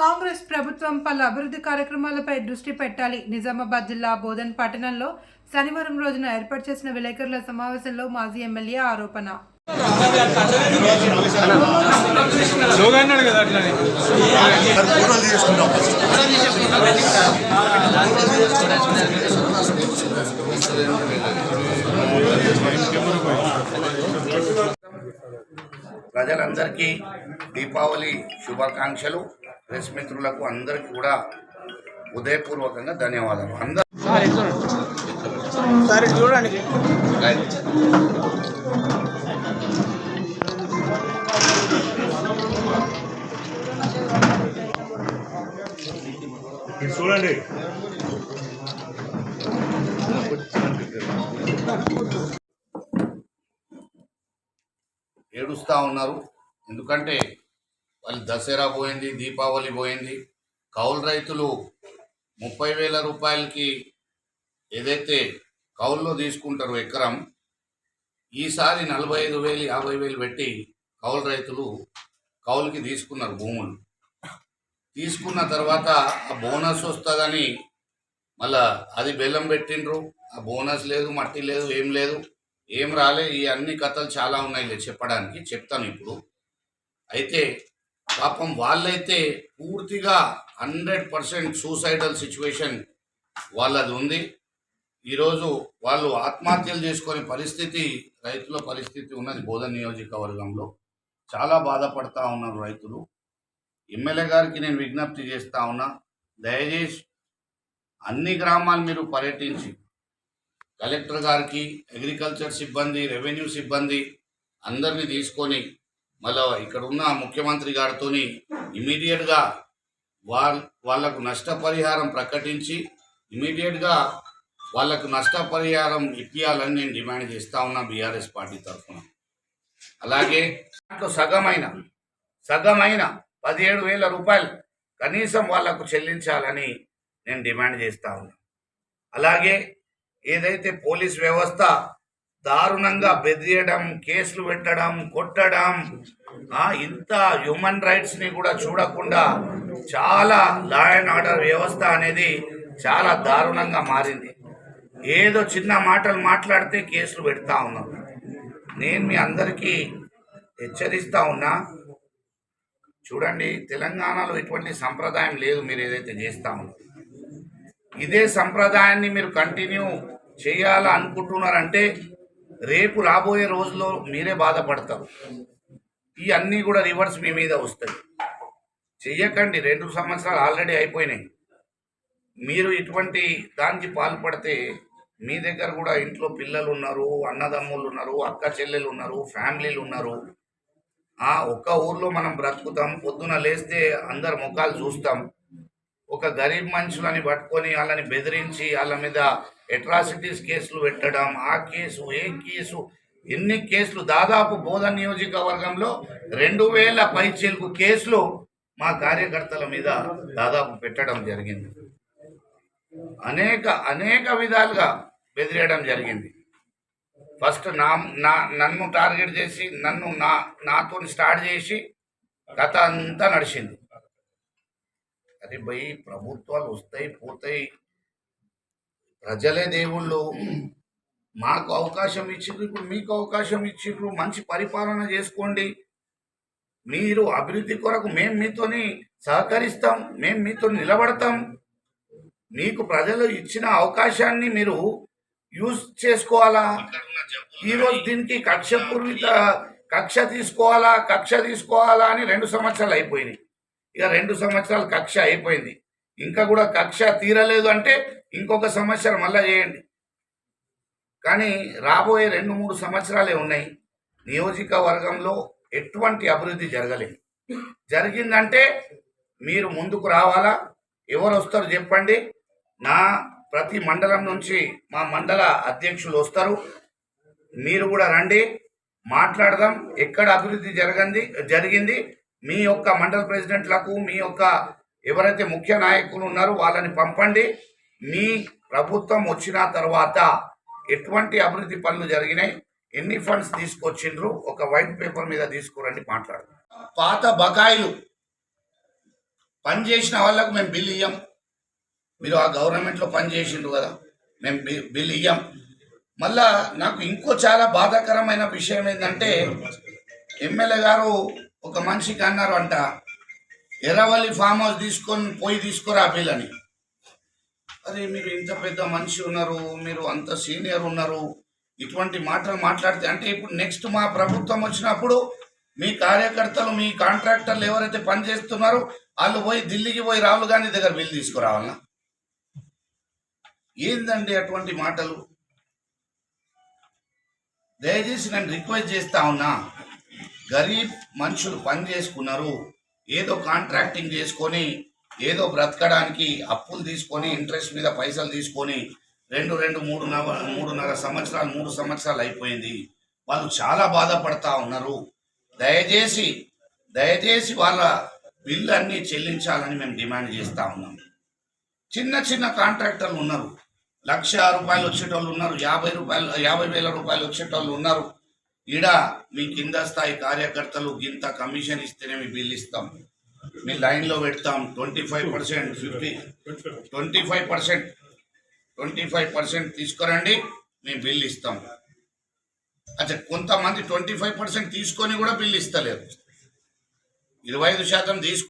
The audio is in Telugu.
కాంగ్రెస్ ప్రభుత్వం పలు అభివృద్ధి కార్యక్రమాలపై దృష్టి పెట్టాలి. నిజామాబాద్ జిల్లా బోధన్ పట్టణంలో శనివారం రోజున ఏర్పాటు చేసిన విలేకరుల సమావేశంలో మాజీ ఎమ్మెల్యే ఆరోపణ. ప్రజలందరికీ దీపావళి శుభాకాంక్షలు. ప్రెస్ మిత్రులకు అందరికీ కూడా ఉదయపూర్వకంగా ధన్యవాదాలు. అందరూ సరే చూడండి. చూడండి. ఏడుస్తూ ఉన్నారు. ఎందుకంటే వాళ్ళు దసరా పోయింది దీపావళి పోయింది. కౌలు రైతులు ముప్పై వేల రూపాయలకి ఏదైతే కౌల్లో తీసుకుంటారో ఎకరం ఈసారి నలభై ఐదు వేలు యాభై వేలు పెట్టి కౌలు రైతులు కౌలుకి తీసుకున్నారు భూములు. తీసుకున్న తర్వాత ఆ బోనస్ వస్తుందని మళ్ళా అది బెల్లం పెట్టిండ్రు. ఆ బోనస్ లేదు మట్టి లేదు ఏం లేదు ఏం రాలే. ఈ అన్ని కథలు చాలా ఉన్నాయి చెప్పడానికి చెప్తాను ఇప్పుడు. అయితే పాపం వాళ్ళైతే పూర్తిగా హండ్రెడ్ పర్సెంట్ సూసైడల్ సిచ్యువేషన్ వాళ్ళది ఉంది. ఈరోజు వాళ్ళు ఆత్మహత్యలు చేసుకునే పరిస్థితి రైతుల పరిస్థితి ఉన్నది బోధన నియోజకవర్గంలో. చాలా బాధపడతా ఉన్నారు రైతులు. ఎమ్మెల్యే గారికి నేను విజ్ఞప్తి చేస్తా ఉన్నా దయచేసి అన్ని గ్రామాలు మీరు పర్యటించి కలెక్టర్ గారికి అగ్రికల్చర్ సిబ్బంది రెవెన్యూ సిబ్బంది అందరినీ తీసుకొని మళ్ళీ ఇక్కడ ఉన్న ముఖ్యమంత్రి గారితో ఇమీడియట్గా వాళ్ళ వాళ్ళకు నష్టపరిహారం ప్రకటించి ఇమీడియట్గా వాళ్ళకు నష్టపరిహారం ఇప్పించాలని నేను డిమాండ్ చేస్తా ఉన్నా బీఆర్ఎస్ పార్టీ తరఫున. అలాగే దాంట్లో సగమైన సగమైన పదిహేడు వేల రూపాయలు కనీసం వాళ్ళకు చెల్లించాలని నేను డిమాండ్ చేస్తా ఉన్నా. అలాగే ఏదైతే పోలీస్ వ్యవస్థ దారుణంగా బెదిరియడం కేసులు పెట్టడం కొట్టడం. ఇంత హ్యూమన్ రైట్స్ని కూడా చూడకుండా చాలా లా అండ్ ఆర్డర్ వ్యవస్థ అనేది చాలా దారుణంగా మారింది. ఏదో చిన్న మాటలు మాట్లాడితే కేసులు పెడతా ఉన్నాం. నేను మీ అందరికీ హెచ్చరిస్తా ఉన్నా. చూడండి తెలంగాణలో ఎటువంటి సంప్రదాయం లేదు మీరు ఏదైతే చేస్తా ఉన్నారు ఇదే సంప్రదాయాన్ని మీరు కంటిన్యూ చేయాలనుకుంటున్నారంటే రేపు రాబోయే రోజుల్లో మీరే బాధపడతారు. ఈ అన్నీ కూడా రివర్స్ మీ మీద వస్తాయి. చెయ్యకండి రెండు సంవత్సరాలు ఆల్రెడీ అయిపోయినాయి. మీరు ఇటువంటి దానికి పాల్పడితే మీ దగ్గర కూడా ఇంట్లో పిల్లలు ఉన్నారు అన్నదమ్ములు ఉన్నారు అక్క చెల్లెలు ఉన్నారు ఫ్యామిలీలు ఉన్నారు. ఆ ఒక్క ఊర్లో మనం బ్రతుకుతాం పొద్దున లేస్తే అందరు ముఖాలు చూస్తాం. ఒక గరీబ్ మనుషులని పట్టుకొని వాళ్ళని బెదిరించి వాళ్ళ మీద అట్రాసిటీస్ కేసులు పెట్టడం ఆ కేసు ఏ కేసు ఎన్ని కేసులు? దాదాపు బోధన నియోజకవర్గంలో రెండు వేల పైచీలకు కేసులు మా కార్యకర్తల మీద దాదాపు పెట్టడం జరిగింది. అనేక అనేక విధాలుగా బెదిరేయడం జరిగింది. ఫస్ట్ నా నా నన్ను టార్గెట్ చేసి నన్ను నా నాతో స్టార్ట్ చేసి కథ అంతా నడిచింది. అరే భయ్ ప్రభుత్వాలు వస్తాయి పోతాయి. ప్రజలే దేవుళ్ళు. మాకు అవకాశం ఇచ్చిండ్రు ఇప్పుడు మీకు అవకాశం ఇచ్చిండ్రు మంచి పరిపాలన చేసుకోండి. మీరు అభివృద్ధి కొరకు మేము మీతోని సహకరిస్తాం మేము మీతో నిలబడతాం. మీకు ప్రజలు ఇచ్చిన అవకాశాన్ని మీరు యూజ్ చేసుకోవాలా? ఈరోజు దీనికి కక్ష పూర్విత కక్ష తీసుకోవాలా కక్ష తీసుకోవాలా అని రెండు సంవత్సరాలు అయిపోయినాయి. ఇక రెండు సంవత్సరాలు కక్ష అయిపోయింది. ఇంకా కూడా కక్ష తీరలేదు అంటే ఇంకొక సంవత్సరం మళ్ళీ చేయండి. కానీ రాబోయే రెండు మూడు సంవత్సరాలే ఉన్నాయి. నియోజకవర్గంలో ఎటువంటి అభివృద్ధి జరగలేదు. జరిగిందంటే మీరు ముందుకు రావాలా? ఎవరు వస్తారు చెప్పండి. నా ప్రతి మండలం నుంచి మా మండల అధ్యక్షులు వస్తారు. మీరు కూడా రండి. మాట్లాడదాం. ఎక్కడ అభివృద్ధి జరగంది జరిగింది. మీ యొక్క మండల ప్రెసిడెంట్లకు మీ యొక్క ఎవరైతే ముఖ్య నాయకులు ఉన్నారో వాళ్ళని పంపండి. మీ ప్రభుత్వం వచ్చిన తర్వాత ఎటువంటి అభివృద్ధి పనులు జరిగినాయి ఎన్ని ఫండ్స్ తీసుకొచ్చిండ్రు ఒక వైట్ పేపర్ మీద తీసుకురండి మాట్లాడు పాత బకాయిలు పని చేసిన వాళ్ళకు మేము బిల్ ఇయ్యం. మీరు ఆ గవర్నమెంట్లో పని చేసిండ్రు కదా మేము బిల్ ఇయ్యం. మళ్ళా నాకు ఇంకో చాలా బాధాకరమైన విషయం ఏంటంటే ఎమ్మెల్యే గారు ఒక మనిషికి అన్నారు అంట ఎర్రవల్లి ఫామ్ హౌస్ తీసుకొని పోయి తీసుకురా బిల్ అని అరే మీరు ఇంత పెద్ద మనిషి ఉన్నారు మీరు అంత సీనియర్ ఉన్నారు ఇటువంటి మాటలు మాట్లాడితే అంటే ఇప్పుడు నెక్స్ట్ మా ప్రభుత్వం వచ్చినప్పుడు మీ కార్యకర్తలు మీ కాంట్రాక్టర్లు ఎవరైతే పని చేస్తున్నారో వాళ్ళు పోయి ఢిల్లీకి పోయి రాహుల్ గాంధీ దగ్గర బిల్ తీసుకురావాలనా ఏందండి అటువంటి మాటలు? దయచేసి నేను రిక్వెస్ట్ చేస్తా ఉన్నా. గరీబ్ మనుషులు పని చేసుకున్నారు. ఏదో కాంట్రాక్టింగ్ చేసుకొని ఏదో బ్రతకడానికి అప్పులు తీసుకొని ఇంట్రెస్ట్ మీద పైసలు తీసుకొని రెండు రెండు మూడు మూడున్నర సంవత్సరాలు మూడు సంవత్సరాలు అయిపోయింది. వాళ్ళు చాలా బాధపడతా ఉన్నారు. దయచేసి దయచేసి వాళ్ళ బిల్లు అన్నీ చెల్లించాలని మేము డిమాండ్ చేస్తూ ఉన్నాం. చిన్న చిన్న కాంట్రాక్టర్లు ఉన్నారు. లక్ష రూపాయలు వచ్చేటోళ్ళు ఉన్నారు. యాభై రూపాయలు యాభై వేల రూపాయలు వచ్చేటోళ్ళు ఉన్నారు. ఈడ మీ కింద స్థాయి కార్యకర్తలు గింత కమిషన్ ఇస్తేనే మీ బిల్ ఇస్తాం. మీ లైన్లో పెడతాం twenty five percent fifty twenty five percent twenty five percent తీసుకురండి మేము బిల్ ఇస్తాం. అచ్చా కొంతమంది ట్వంటీ ఫైవ్ పర్సెంట్ తీసుకొని కూడా బిల్ ఇస్తలేరు. ఇరవై ఐదు శాతం తీసుకు